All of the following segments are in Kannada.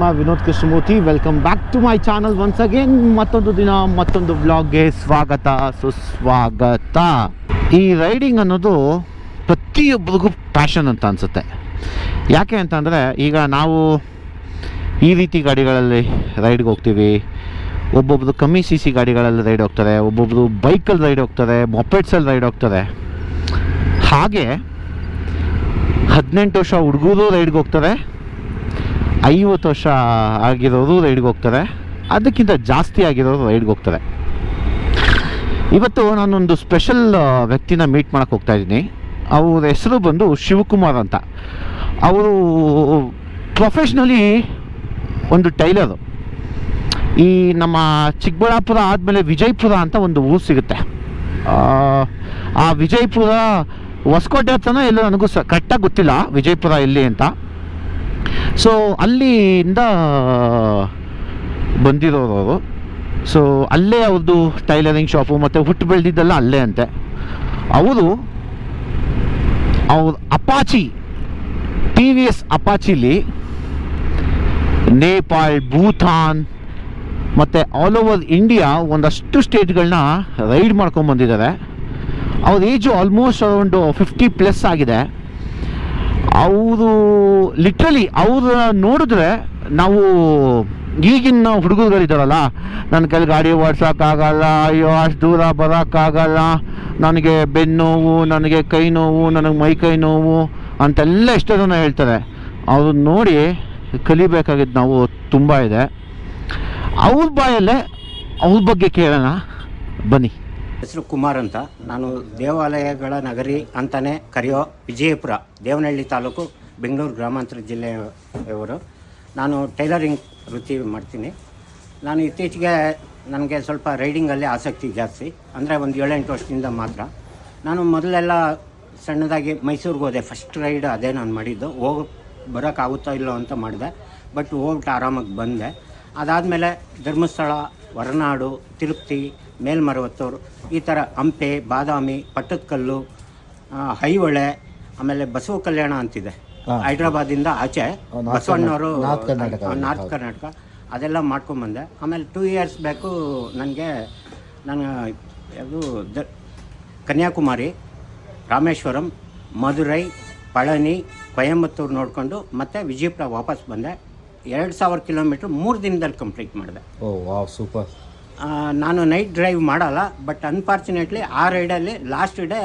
ಮಾ Vinod Krishnamurthy welcome back to my channel once again ಮತ್ತೊಂದು ದಿನ, ಮತ್ತೊಂದು ಬ್ಲಾಗ್ಗೆ ಸ್ವಾಗತ, ಸುಸ್ವಾಗತ. ಈ ರೈಡಿಂಗ್ ಅನ್ನೋದು ಪ್ರತಿಯೊಬ್ಬರಿಗೂ ಪ್ಯಾಷನ್ ಅಂತ ಅನಿಸುತ್ತೆ. ಯಾಕೆ ಅಂತಂದರೆ, ಈಗ ನಾವು ಈ ರೀತಿ ಗಾಡಿಗಳಲ್ಲಿ ರೈಡ್ಗೆ ಹೋಗ್ತೀವಿ. ಒಬ್ಬೊಬ್ರು ಕಮ್ಮಿ ಸಿ ಸಿ ಗಾಡಿಗಳಲ್ಲಿ ರೈಡ್ ಹೋಗ್ತಾರೆ, ಒಬ್ಬೊಬ್ರು ಬೈಕಲ್ಲಿ ರೈಡ್ ಹೋಗ್ತಾರೆ ಮೊಪೆಟ್ಸಲ್ಲಿ ರೈಡ್ ಹೋಗ್ತಾರೆ. ಹಾಗೆ ಹದಿನೆಂಟು ವರ್ಷ ಹುಡುಗರು ರೈಡ್ಗೆ ಹೋಗ್ತಾರೆ. ಐವತ್ತು ವರ್ಷ ಆಗಿರೋದು ರೈಡ್ಗೆ ಹೋಗ್ತಾರೆ ಅದಕ್ಕಿಂತ ಜಾಸ್ತಿ ಆಗಿರೋರು ರೈಡ್ಗೆ ಹೋಗ್ತಾರೆ ಇವತ್ತು ನಾನೊಂದು ಸ್ಪೆಷಲ್ ವ್ಯಕ್ತಿನ ಮೀಟ್ ಮಾಡೋಕೆ ಹೋಗ್ತಾ ಇದ್ದೀನಿ. ಅವ್ರ ಹೆಸರು ಬಂದು ಶಿವಕುಮಾರ್ ಅಂತ. ಅವರು ಪ್ರೊಫೆಷ್ನಲಿ ಒಂದು ಟೈಲರು. ಈ ನಮ್ಮ ಚಿಕ್ಕಬಳ್ಳಾಪುರ ಆದಮೇಲೆ ವಿಜಯಪುರ ಅಂತ ಒಂದು ಊರು ಸಿಗುತ್ತೆ. ಆ, ಆ ವಿಜಯಪುರ ಹೊಸಕೋಟೆ ಹತ್ರನೋ ಎಲ್ಲೋ ನನಗೂ ಸ ಕರೆಕ್ಟಾಗಿ ಗೊತ್ತಿಲ್ಲ ವಿಜಯಪುರ ಎಲ್ಲಿ ಅಂತ. ಸೊ ಅಲ್ಲಿಂದ ಬಂದಿರೋರು ಅವರು ಸೊ ಅಲ್ಲೇ ಅವ್ರದ್ದು ಟೈಲರಿಂಗ್ ಶಾಪು ಮತ್ತು ಹುಟ್ಟು ಬೆಳೆದಿದ್ದೆಲ್ಲ ಅಲ್ಲೇ ಅಂತೆ. ಅವರು ಅವ್ರ ಅಪಾಚಿ, ಟಿ ವಿ ಎಸ್ ಅಪಾಚಿಲಿ ನೇಪಾಳ್, ಭೂತಾನ್ ಮತ್ತು ಆಲ್ ಓವರ್ ಇಂಡಿಯಾ ಒಂದಷ್ಟು ಸ್ಟೇಟ್ಗಳನ್ನ ರೈಡ್ ಮಾಡ್ಕೊಂಬಂದಿದ್ದಾರೆ ಅವ್ರ age almost around fifty plus ಆಗಿದೆ. ಅವರು ಲಿಟ್ರಲಿ ಅವ್ರ ನೋಡಿದ್ರೆ ನಾವು ಈಗಿನ ಹುಡುಗರುಗಳಿದ್ದಾರಲ್ಲ, ನನ್ನ ಕೈಲಿ ಗಾಡಿ ಓಡ್ಸೋಕ್ಕಾಗಲ್ಲ, ಅಯ್ಯೋ ಅಷ್ಟು ದೂರ ಬರೋಕ್ಕಾಗಲ್ಲ, ನನಗೆ ಬೆನ್ನೋವು ನನಗೆ ಕೈ ನೋವು, ನನಗೆ ಮೈ ಕೈ ನೋವು ಅಂತೆಲ್ಲ ಎಷ್ಟೋ ಜನ ಹೇಳ್ತಾರೆ. ಅವ್ರನ್ನ ನೋಡಿ ಕಲಿಬೇಕಾಗಿದ್ದು ನಾವು ತುಂಬ ಇದೆ. ಅವ್ರ ಬಾಯಲ್ಲೇ ಅವ್ರ ಬಗ್ಗೆ ಕೇಳೋಣ. ಬನ್ನಿ. ಹೆಸರು ಕುಮಾರ್ ಅಂತ. ನಾನು ದೇವಾಲಯಗಳ ನಗರಿ ಅಂತಾನೆ ಕರೆಯೋ ವಿಜಯಪುರ, ದೇವನಹಳ್ಳಿ ತಾಲೂಕು ಬೆಂಗಳೂರು ಗ್ರಾಮಾಂತರ ಜಿಲ್ಲೆಯವರು. ನಾನು ಟೈಲರಿಂಗ್ ವೃತ್ತಿ ಮಾಡ್ತೀನಿ. ನಾನು ಇತ್ತೀಚೆಗೆ ನನಗೆ ಸ್ವಲ್ಪ ರೈಡಿಂಗಲ್ಲಿ ಆಸಕ್ತಿ ಜಾಸ್ತಿ, ಅಂದರೆ ಒಂದು ಏಳೆಂಟು ವರ್ಷದಿಂದ ಮಾತ್ರ. ನಾನು ಮೊದಲೆಲ್ಲ ಸಣ್ಣದಾಗಿ ಮೈಸೂರಿಗೆ ಹೋದೆ. ಫಸ್ಟ್ ರೈಡ್ ಅದೇ ನಾನು ಮಾಡಿದ್ದು. ಹೋಗಿ ಬರೋಕ್ಕಾಗುತ್ತೋ ಇಲ್ಲೋ ಅಂತ ಮಾಡಿದೆ. ಬಟ್ ಹೋಗ್ಬಿಟ್ಟು ಆರಾಮಾಗಿ ಬಂದೆ. ಅದಾದಮೇಲೆ ಧರ್ಮಸ್ಥಳ, ಹೊರನಾಡು, ತಿರುಪತಿ, ಮೇಲ್ಮರವತ್ತೂರು ಈ ಥರ ಹಂಪೆ ಬಾದಾಮಿ ಪಟ್ಟದಕಲ್ಲು ಹೈಹೊಳೆ ಆಮೇಲೆ ಬಸವ ಕಲ್ಯಾಣ ಅಂತಿದೆ. ಹೈದ್ರಾಬಾದಿಂದ ಆಚೆ. ಬಸವಣ್ಣವರು ನಾರ್ತ್ ಕರ್ನಾಟಕ. ಅದೆಲ್ಲ ಮಾಡ್ಕೊಂಬಂದೆ ಆಮೇಲೆ ಟೂ ಇಯರ್ಸ್ ಬ್ಯಾಕು ನನಗೆ ನಾನು ಯಾವುದು ದ ಕನ್ಯಾಕುಮಾರಿ ರಾಮೇಶ್ವರಂ ಮಧುರೈ ಪಳನಿ ಕೊಯಂಬತ್ತೂರು ನೋಡಿಕೊಂಡು ಮತ್ತೆ ವಿಜಯಪುರ ವಾಪಸ್ ಬಂದೆ. ಎರಡು ಸಾವಿರ ಕಿಲೋಮೀಟ್ರ್ ಮೂರು ದಿನದಲ್ಲಿ ಕಂಪ್ಲೀಟ್ ಮಾಡಿದೆ. Oh wow super. ನಾನು ನೈಟ್ ಡ್ರೈವ್ ಮಾಡಲ್ಲ ಬಟ್ ಅನ್ಫಾರ್ಚುನೇಟ್ಲಿ ಆ ರೈಡಲ್ಲಿ ಲಾಸ್ಟ್ ಡೇ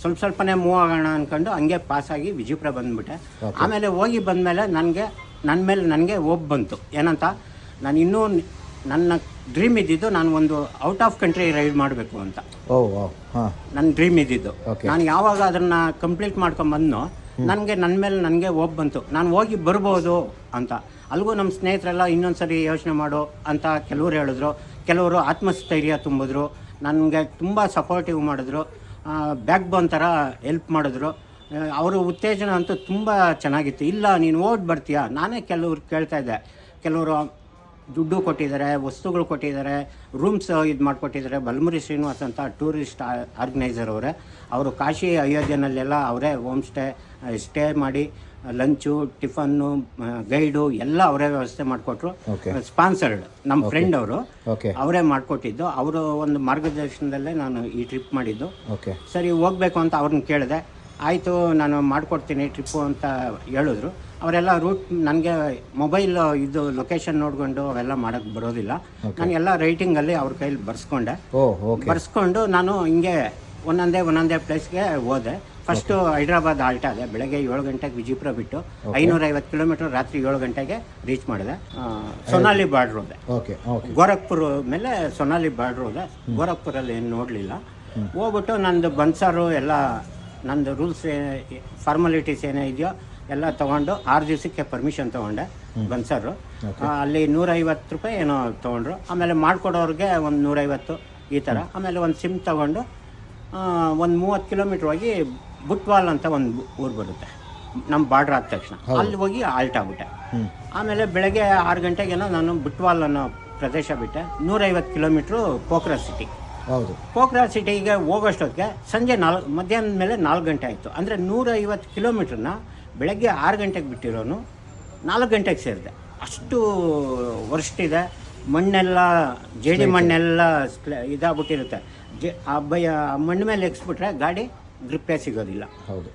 ಸ್ವಲ್ಪ ಸ್ವಲ್ಪನೇ ಮೂವ್ ಆಗೋಣ ಅಂದ್ಕೊಂಡು ಹಂಗೆ ಪಾಸಾಗಿ ವಿಜಯಪುರ ಬಂದ್ಬಿಟ್ಟೆ. ಆಮೇಲೆ ಹೋಗಿ ಬಂದಮೇಲೆ ನನಗೆ ನನ್ನ ಮೇಲೆ ನನಗೆ ಒಬ್ಬ ಬಂತು. ಏನಂತ? ನಾನು ಇನ್ನೂ ನನ್ನ ಡ್ರೀಮ್ ಇದ್ದಿದ್ದು ನಾನು ಒಂದು ಔಟ್ ಆಫ್ ಕಂಟ್ರಿ ರೈಡ್ ಮಾಡಬೇಕು ಅಂತ. ನನ್ನ ಡ್ರೀಮ್ ಇದ್ದಿದ್ದು. ನಾನು ಯಾವಾಗ ಅದನ್ನು ಕಂಪ್ಲೀಟ್ ಮಾಡ್ಕೊಂಬಂದು ನನಗೆ ನನ್ನ ಮೇಲೆ ನನಗೆ ಒಬ್ಬ ಬಂತು. ನಾನು ಹೋಗಿ ಬರ್ಬೋದು ಅಂತ. ಅಲ್ಲಿಗೂ ನಮ್ಮ ಸ್ನೇಹಿತರೆಲ್ಲ ಇನ್ನೊಂದು ಸರಿ ಯೋಚನೆ ಮಾಡು ಅಂತ ಕೆಲವರು ಹೇಳಿದ್ರು. ಕೆಲವರು ಆತ್ಮಸ್ಥೈರ್ಯ ತುಂಬಿದ್ರು, ನನಗೆ ತುಂಬ ಸಪೋರ್ಟಿವ್ ಮಾಡಿದ್ರು ಬ್ಯಾಕ್ ಬೋನ್ ಥರ ಹೆಲ್ಪ್ ಮಾಡಿದ್ರು. ಅವರು ಉತ್ತೇಜನ ಅಂತೂ ತುಂಬ ಚೆನ್ನಾಗಿತ್ತು. ಇಲ್ಲ, ನೀನು ಓಟ್ ಬರ್ತೀಯಾ? ನಾನೇ ಕೆಲವ್ರು ಕೇಳ್ತಾ ಇದ್ದೆ. ಕೆಲವರು ದುಡ್ಡು ಕೊಟ್ಟಿದ್ದಾರೆ, ವಸ್ತುಗಳು ಕೊಟ್ಟಿದ್ದಾರೆ ರೂಮ್ಸ್ ಇದು ಮಾಡಿಕೊಟ್ಟಿದ್ದಾರೆ. ಬಲಮುರಿ ಶ್ರೀನಿವಾಸ್ ಅಂತ ಟೂರಿಸ್ಟ್ ಆರ್ಗನೈಸರ್ ಅವರೇ. ಅವರು ಕಾಶಿ ಅಯೋಧ್ಯೆಯಲ್ಲೆಲ್ಲ ಅವರೇ ಹೋಮ್ ಸ್ಟೇ ಸ್ಟೇ ಮಾಡಿ ಲಂಚು ಟಿಫನ್ನು ಗೈಡು ಎಲ್ಲ ಅವರೇ ವ್ಯವಸ್ಥೆ ಮಾಡಿಕೊಟ್ರು. ಸ್ಪಾನ್ಸರ್ಡ್ ನಮ್ಮ ಫ್ರೆಂಡ್ ಅವರು ಅವರೇ ಮಾಡಿಕೊಟ್ಟಿದ್ದು. ಅವರು ಒಂದು ಮಾರ್ಗದರ್ಶನದಲ್ಲೇ ನಾನು ಈ ಟ್ರಿಪ್ ಮಾಡಿದ್ದು. ಸರಿ ಹೋಗ್ಬೇಕು ಅಂತ ಅವ್ರನ್ನ ಕೇಳಿದೆ. ಆಯಿತು ನಾನು ಮಾಡಿಕೊಡ್ತೀನಿ ಟ್ರಿಪ್ಪು ಅಂತ ಹೇಳಿದ್ರು. ಅವರೆಲ್ಲ ರೂಟ್ ನನಗೆ ಮೊಬೈಲ್ ಇದು ಲೊಕೇಶನ್ ನೋಡ್ಕೊಂಡು ಅವೆಲ್ಲ ಮಾಡೋಕ್ಕೆ ಬರೋದಿಲ್ಲ. ನಾನು ಎಲ್ಲ ರೈಟಿಂಗಲ್ಲಿ ಅವ್ರ ಕೈಲಿ ಬರ್ಸ್ಕೊಂಡೆ. ಬರ್ಸ್ಕೊಂಡು ನಾನು ಹಿಂಗೆ ಒಂದೊಂದೇ ಒಂದೊಂದೇ ಪ್ಲೇಸ್ಗೆ ಹೋದೆ. ಫಸ್ಟು ಹೈದ್ರಾಬಾದ್ ಆಲ್ಟಾ ಅದೇ ಬೆಳಗ್ಗೆ ಏಳು ಗಂಟೆಗೆ ವಿಜಯಪುರ ಬಿಟ್ಟು ಐನೂರೈವತ್ತು ಕಿಲೋಮೀಟರ್ ರಾತ್ರಿ ಏಳು ಗಂಟೆಗೆ ರೀಚ್ ಮಾಡಿದೆ. ಸೊನಾಲಿ ಬಾರ್ಡ್ರ್ ಹೋದೆ. ಗೋರಖ್ಪುರ ಮೇಲೆ ಸೊನಾಲಿ ಬಾರ್ಡ್ರ್ ಹೋದೆ. ಗೋರಖ್ಪುರಲ್ಲಿ ಏನು ನೋಡಲಿಲ್ಲ. ಹೋಗ್ಬಿಟ್ಟು ನಂದು ಬನ್ಸಾರು ಎಲ್ಲ ನಂದು ರೂಲ್ಸ್ ಫಾರ್ಮಾಲಿಟೀಸ್ ಏನೇ ಇದೆಯೋ ಎಲ್ಲ ತೊಗೊಂಡು ಆರು ದಿವಸಕ್ಕೆ ಪರ್ಮಿಷನ್ ತೊಗೊಂಡೆ ಬನ್ಸರು ಅಲ್ಲಿ ನೂರೈವತ್ತು ರೂಪಾಯಿ ಏನೋ ತೊಗೊಂಡ್ರು. ಆಮೇಲೆ ಮಾಡಿಕೊಡೋರಿಗೆ ಒಂದು ನೂರೈವತ್ತು ಈ ಥರ ಆಮೇಲೆ ಒಂದು ಸಿಮ್ ತೊಗೊಂಡು ಒಂದು ಮೂವತ್ತು ಕಿಲೋಮೀಟ್ರ್ ಹೋಗಿ ಬುಟ್ವಾಲ್ ಅಂತ ಒಂದು ಊರು ಬರುತ್ತೆ. ನಮ್ಮ ಬಾರ್ಡ್ರ್ ಆದ ತಕ್ಷಣ. ಅಲ್ಲಿ ಹೋಗಿ ಆಲ್ಟ್ ಆಗ್ಬಿಟ್ಟೆ. ಆಮೇಲೆ ಬೆಳಗ್ಗೆ ಆರು ಗಂಟೆಗೇನೋ ನಾನು ಬುಟ್ವಾಲ್ ಅನ್ನೋ ಪ್ರದೇಶ ಬಿಟ್ಟೆ. ನೂರೈವತ್ತು ಕಿಲೋಮೀಟ್ರು ಪೋಖ್ರಾ ಸಿಟಿ ಹೌದು. ಪೋಖ್ರಾ ಸಿಟಿಗೆ ಹೋಗೋಷ್ಟೊತ್ತಿಗೆ ಸಂಜೆ ನಾಲ್ಕು ಮಧ್ಯಾಹ್ನದ ಮೇಲೆ ನಾಲ್ಕು ಗಂಟೆ ಆಯಿತು. ಅಂದರೆ ನೂರೈವತ್ತು ಕಿಲೋಮೀಟ್ರನ್ನ ಬೆಳಗ್ಗೆ ಆರು ಗಂಟೆಗೆ ಬಿಟ್ಟಿರೋನು ನಾಲ್ಕು ಗಂಟೆಗೆ ಸೇರಿದೆ. ಅಷ್ಟು ವರ್ಷಿದೆ ಇದೆ. ಮಣ್ಣೆಲ್ಲ ಜೇಡಿ ಮಣ್ಣೆಲ್ಲ ಇದಾಗ್ಬಿಟ್ಟಿರುತ್ತೆ. ಜೆ ಆ ಬೈ ಆ ಮಣ್ಣು ಮೇಲೆ ಎಕ್ಸ್ಬಿಟ್ರೆ ಗಾಡಿ ಗ್ರಿಪ್ಪೇ ಸಿಗೋದಿಲ್ಲ. ಹೌದು.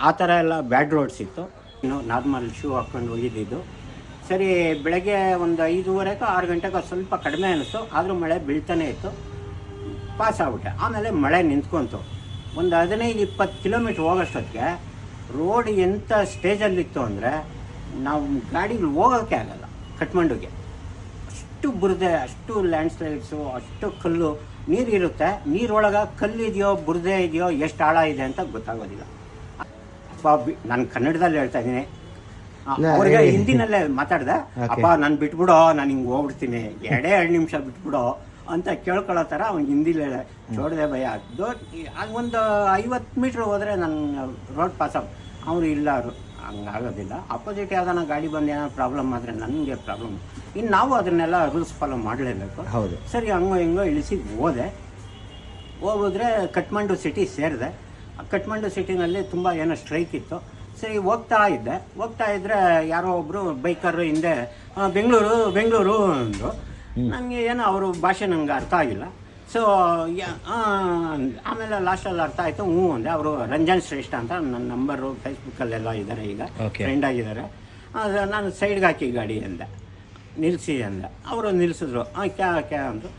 ಆ ಥರ ಎಲ್ಲ ಬ್ಯಾಡ್ ರೋಡ್ಸ್ ಇತ್ತು. ಇನ್ನು ನಾರ್ಮಲ್ ಶೂ ಹಾಕ್ಕೊಂಡು ಹೋಗಿದ್ದಿದ್ದು. ಸರಿ ಬೆಳಗ್ಗೆ ಒಂದು ಐದೂವರೆಗೆ ಆರು ಗಂಟೆಗೆ ಸ್ವಲ್ಪ ಕಡಿಮೆ ಅನಿಸ್ತು. ಆದರೂ ಮಳೆ ಬೀಳ್ತಾನೆ ಇತ್ತು. ಪಾಸ್ ಆಗ್ಬಿಟ್ಟೆ. ಆಮೇಲೆ ಮಳೆ ನಿಂತ್ಕೊಂತು. ಒಂದು ಹದಿನೈದು ಇಪ್ಪತ್ತು ಕಿಲೋಮೀಟ್ರ್ ಹೋಗೋಷ್ಟೊತ್ತಿಗೆ ರೋಡ್ ಎಂಥ ಸ್ಟೇಜಲ್ಲಿತ್ತು ಅಂದರೆ ನಾವು ಗಾಡಿಗಳು ಹೋಗೋಕ್ಕೆ ಆಗಲ್ಲ. ಕಟ್ಮಂಡುಗೆ ಅಷ್ಟು ಬುರದೆ ಅಷ್ಟು ಲ್ಯಾಂಡ್ ಸ್ಲೈಡ್ಸು ಅಷ್ಟು ಕಲ್ಲು ನೀರು ಇರುತ್ತೆ ನೀರೊಳಗೆ ಕಲ್ಲಿದೆಯೋ ಬುರ್ದೆ ಇದೆಯೋ ಎಷ್ಟು ಆಳ ಇದೆ ಅಂತ ಗೊತ್ತಾಗೋದಿಲ್ಲ. ಅಪ್ಪ ನಾನು ಕನ್ನಡದಲ್ಲಿ ಹೇಳ್ತಾ ಇದ್ದೀನಿ. ಇಲ್ಲ, ಅವ್ರಿಗೆ ಹಿಂದಿನಲ್ಲೇ ಮಾತಾಡ್ದೆ. ಅಪ್ಪ ನಾನು ಬಿಟ್ಬಿಡೋ ನಾನು ಹಿಂಗೆ ಹೋಗ್ಬಿಡ್ತೀನಿ. ಎರಡೇ ಎರಡು ನಿಮಿಷ ಬಿಟ್ಬಿಡೋ ಅಂತ ಕೇಳ್ಕೊಳ್ಳೋ ಥರ ಅವ್ನು ಹಿಂದಿಲಿ ಚೋಡದೆ ಭಯ. ಅದು ಒಂದು ಐವತ್ತು ಮೀಟ್ರ್ ಹೋದರೆ ನನ್ನ ರೋಡ್ ಪಾಸ್ ಅವ್ರು ಇಲ್ಲ ರು- ಹಂಗಾಗೋದಿಲ್ಲ ಅಪೋಸಿಟ್ ಯಾವ್ದಾನ ಗಾಡಿ ಬಂದು ಏನೋ ಪ್ರಾಬ್ಲಮ್ ಆದರೆ ನನಗೆ ಪ್ರಾಬ್ಲಮ್ ಇನ್ನು ನಾವು ಅದನ್ನೆಲ್ಲ ರೂಲ್ಸ್ ಫಾಲೋ ಮಾಡಲೇಬೇಕು. ಹೌದು. ಸರಿ ಹಂಗೋ ಹಿಂಗೋ ಇಳಿಸಿ ಹೋದೆ. ಹೋಗಿದ್ರೆ ಕಟ್ಮಂಡು ಸಿಟಿ ಸೇರಿದೆ. ಕಟ್ಮಂಡು ಸಿಟಿನಲ್ಲಿ ತುಂಬ ಏನೋ ಸ್ಟ್ರೈಕ್ ಇತ್ತು. ಸರಿ ಹೋಗ್ತಾ ಇದ್ದೆ. ಹೋಗ್ತಾ ಇದ್ದರೆ ಯಾರೋ ಒಬ್ಬರು ಬೈಕರ್ ಹಿಂದೆ ಬೆಂಗಳೂರು ಬೆಂಗಳೂರು ಅಂದರು. ನನಗೆ ಏನೋ ಅವರು ಭಾಷೆ ನನಗೆ ಅರ್ಥ ಆಗಿಲ್ಲ. ಸೊ ಆಮೇಲೆ ಲಾಸ್ಟಲ್ಲಿ ಅರ್ಥ ಆಯಿತು. ಹ್ಞೂ ಅಂದೆ ಅವರು ರಂಜನ್ ಶ್ರೇಷ್ಠ ಅಂತ ನನ್ನ ನಂಬರು ಫೇಸ್ಬುಕ್ಕಲ್ಲೆಲ್ಲ ಇದ್ದಾರೆ ಈಗ. ಫ್ರೆಂಡ್ ಆಗಿದ್ದಾರೆ ಅದು ನಾನು ಸೈಡ್ಗೆ ಹಾಕಿ ಗಾಡಿ ಅಂದೆ. ನಿಲ್ಲಿಸಿ ಅಂದೆ. ಅವರು ನಿಲ್ಲಿಸಿದ್ರು ಕ್ಯಾ ಕ್ಯಾ ಅಂದರು.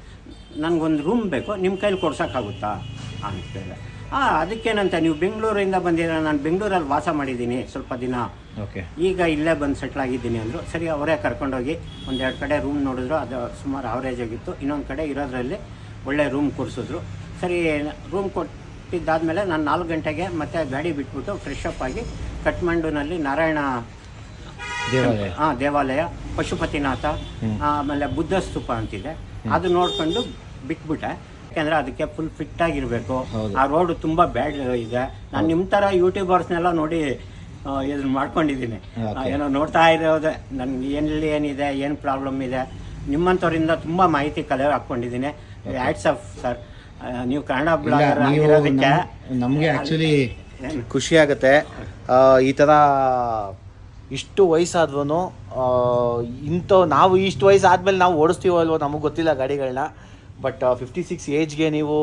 ನನಗೊಂದು ರೂಮ್ ಬೇಕು ನಿಮ್ಮ ಕೈಲಿ ಕೊಡ್ಸೋಕ್ಕಾಗುತ್ತಾ? ಅಂತೇಳಿ ಹಾಂ ಅದಕ್ಕೇನಂತ ನೀವು ಬೆಂಗಳೂರಿಂದ ಬಂದಿರ ನಾನು ಬೆಂಗಳೂರಲ್ಲಿ ವಾಸ ಮಾಡಿದ್ದೀನಿ ಸ್ವಲ್ಪ ದಿನ. ಓಕೆ ಈಗ ಇಲ್ಲೇ ಬಂದು ಸೆಟ್ಲ್ ಆಗಿದ್ದೀನಿ ಅಂದರು. ಸರಿ ಅವರೇ ಕರ್ಕೊಂಡೋಗಿ ಒಂದೆರಡು ಕಡೆ ರೂಮ್ ನೋಡಿದ್ರು. ಅದು ಸುಮಾರು ಅವರೇಜ್ ಆಗಿತ್ತು. ಇನ್ನೊಂದು ಕಡೆ ಇರೋದ್ರಲ್ಲಿ ಒಳ್ಳೆ ರೂಮ್ ಕೊಡಿಸಿದ್ರು. ಸರಿ ರೂಮ್ ಕೊಟ್ಟಿದ್ದಾದಮೇಲೆ ನಾನು ನಾಲ್ಕು ಗಂಟೆಗೆ ಮತ್ತೆ ಗಾಡಿ ಬಿಟ್ಬಿಟ್ಟು ಫ್ರೆಶ್ ಅಪ್ ಆಗಿ ಕಟ್ಮಂಡುನಲ್ಲಿ ನಾರಾಯಣ ದೇವಾಲಯ. ಹಾಂ ದೇವಾಲಯ ಪಶುಪತಿನಾಥ ಆಮೇಲೆ ಬುದ್ಧ ಸ್ತೂಪ ಅಂತಿದೆ. ಅದು ನೋಡ್ಕೊಂಡು ಬಿಟ್ಬಿಟ್ಟೆ. ಯಾಕೆಂದ್ರೆ ಅದಕ್ಕೆ ಫುಲ್ ಫಿಟ್ ಆಗಿರಬೇಕು. ಆ ರೋಡ್ ತುಂಬ ಬ್ಯಾಡ್ ಇದೆ. ನಾನು ನಿಮ್ಮ ಥರ ಯೂಟ್ಯೂಬರ್ಸ್ನೆಲ್ಲ ನೋಡಿ ಇದನ್ನ ಮಾಡ್ಕೊಂಡಿದ್ದೀನಿ. ಏನೋ ನೋಡ್ತಾ ಇರೋದೆ. ನನ್ಗೆ ಎಲ್ಲಿ ಏನಿದೆ ಏನು ಪ್ರಾಬ್ಲಮ್ ಇದೆ? ನಿಮ್ಮಂಥವ್ರಿಂದ ತುಂಬ ಮಾಹಿತಿ ಕಲೆ ಹಾಕ್ಕೊಂಡಿದ್ದೀನಿ. ಆ್ಯಡ್ಸ್ ಆಫ್ ಸರ್ ನೀವು ಕನ್ನಡ ಬ್ಲಾಗರ್ ಆಗಿರೋದಕ್ಕೆ ನಮಗೆ ಆ್ಯಕ್ಚುಲಿ ಏನು? ಖುಷಿ ಆಗುತ್ತೆ. ಈ ಥರ ಇಷ್ಟು ವಯಸ್ಸಾದ್ರೂ ಇಂಥ ನಾವು ಇಷ್ಟು ವಯಸ್ಸು ಆದಮೇಲೆ ನಾವು ಓಡಿಸ್ತೀವೋ ಅಲ್ವೋ ನಮಗೆ ಗೊತ್ತಿಲ್ಲ ಗಾಡಿಗಳನ್ನ ಬಟ್ ಫಿಫ್ಟಿ ಸಿಕ್ಸ್ ಏಜ್ಗೆ ನೀವು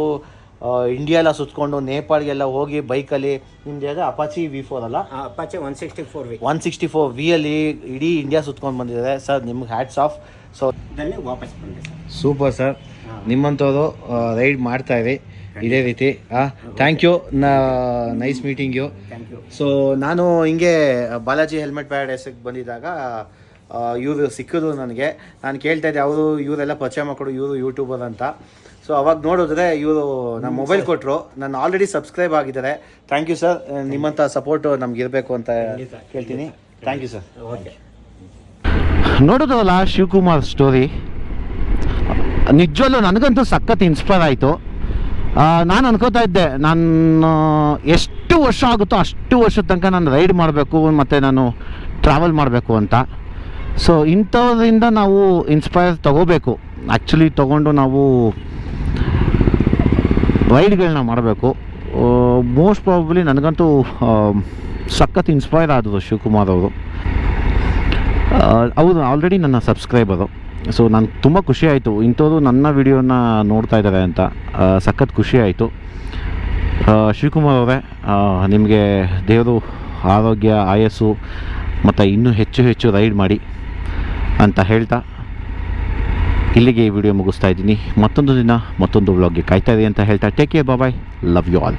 ಇಂಡಿಯಾಲ ಎಲ್ಲ ಸುತ್ಕೊಂಡು ನೇಪಾಳ್ಗೆಲ್ಲ ಹೋಗಿ ಬೈಕಲ್ಲಿ ನಿಮ್ದು ಯಾವ್ದು ಅಪಾಚಿ ವಿ ಫೋರ್ ಅಲ್ಲ? Apache one sixty four V one sixty four V ಅಲ್ಲಿ ಇಡೀ ಇಂಡಿಯಾ ಸುತ್ಕೊಂಡು ಬಂದಿದ್ದಾರೆ. ಸರ್ ನಿಮ್ಗೆ ಹ್ಯಾಟ್ಸ್ ಆಫ್ ಸೊ ವಾಪಸ್ ಬಂದಿದೆ ಸರ್ ಸೂಪರ್ ಸರ್. ನಿಮ್ಮಂಥವ್ರು ರೈಡ್ ಮಾಡ್ತಾ ಇರಿ ಇದೇ ರೀತಿ thank you nice meeting you thank you so ನಾನು ಹಿಂಗೆ ಬಾಲಾಜಿ ಹೆಲ್ಮೆಟ್ ಪ್ಯಾರಡೈಸಿಗೆ ಬಂದಿದ್ದಾಗ ಇವರು ಸಿಕ್ಕಿದ್ರು ನನಗೆ. ನಾನು ಕೇಳ್ತಾ ಇದ್ದೆ ಅವರು ಇವರೆಲ್ಲ ಪರಿಚಯ ಮಾಡಿಕೊಡು ಇವರು ಯೂಟ್ಯೂಬರ್ ಅಂತ. ಸೊ ಅವಾಗ ನೋಡಿದ್ರೆ ಇವರು ನಮ್ಮ ಮೊಬೈಲ್ ಕೊಟ್ಟರು ನಾನು ಆಲ್ರೆಡಿ ಸಬ್ಸ್ಕ್ರೈಬ್ ಆಗಿದ್ದಾರೆ. ಥ್ಯಾಂಕ್ ಯು ಸರ್ ನಿಮ್ಮಂಥ ಸಪೋರ್ಟು ನಮ್ಗೆ ಇರಬೇಕು ಅಂತ ಕೇಳ್ತೀನಿ. ಥ್ಯಾಂಕ್ ಯು ಸರ್ ಓಕೆ ನೋಡೋದಲ್ಲ ಶಿವಕುಮಾರ್ ಸ್ಟೋರಿ ನಿಜವಲ್ಲೂ ನನಗಂತೂ ಸಖತ್ ಇನ್ಸ್ಪೈರ್ ಆಯಿತು. ನಾನು ಅನ್ಕೋತಾ ಇದ್ದೆ, ನಾನು ಎಷ್ಟು ವರ್ಷ ಆಗುತ್ತೋ ಅಷ್ಟು ವರ್ಷದ ತನಕ ನಾನು ರೈಡ್ ಮಾಡಬೇಕು, ಮತ್ತು ನಾನು ಟ್ರಾವೆಲ್ ಮಾಡಬೇಕು ಅಂತ. ಸೊ ಇಂಥದ್ರಿಂದ ನಾವು ಇನ್ಸ್ಪೈರ್ ತಗೋಬೇಕು. ಆ್ಯಕ್ಚುಲಿ ತಗೊಂಡು ನಾವು ರೈಡ್ಗಳನ್ನ ಮಾಡಬೇಕು. ಮೋಸ್ಟ್ ಪ್ರಾಬಬ್ಲಿ ನನಗಂತೂ ಸಖತ್ ಇನ್ಸ್ಪೈರ್ ಆದರು ಶಿವಕುಮಾರ್ ಅವರು. ಹೌದು ಆಲ್ರೆಡಿ ನನ್ನ ಸಬ್ಸ್ಕ್ರೈಬರು ಸೊ ನಾನು ತುಂಬ ಖುಷಿ ಆಯಿತು. ಇಂಥದ್ದು ನನ್ನ ವಿಡಿಯೋನ ನೋಡ್ತಾ ಇದ್ದಾರೆ ಅಂತ. ಸಖತ್ ಖುಷಿ ಆಯಿತು. ಶಿವಕುಮಾರ್ ಅವರೇ ನಿಮಗೆ ದೇವರು ಆರೋಗ್ಯ, ಆಯಸ್ಸು, ಮತ್ತು ಇನ್ನೂ ಹೆಚ್ಚು ಹೆಚ್ಚು ರೈಡ್ ಮಾಡಿ ಅಂತ ಹೇಳ್ತಾ ಇಲ್ಲಿಗೆ ಈ ವಿಡಿಯೋ ಮುಗಿಸ್ತಾ ಇದ್ದೀನಿ. ಮತ್ತೊಂದು ದಿನ, ಮತ್ತೊಂದು ವ್ಲಾಗ್ಗೆ ಕಾಯ್ತಾ ಇದೆ ಅಂತ ಹೇಳ್ತಾ. Take care bye love you all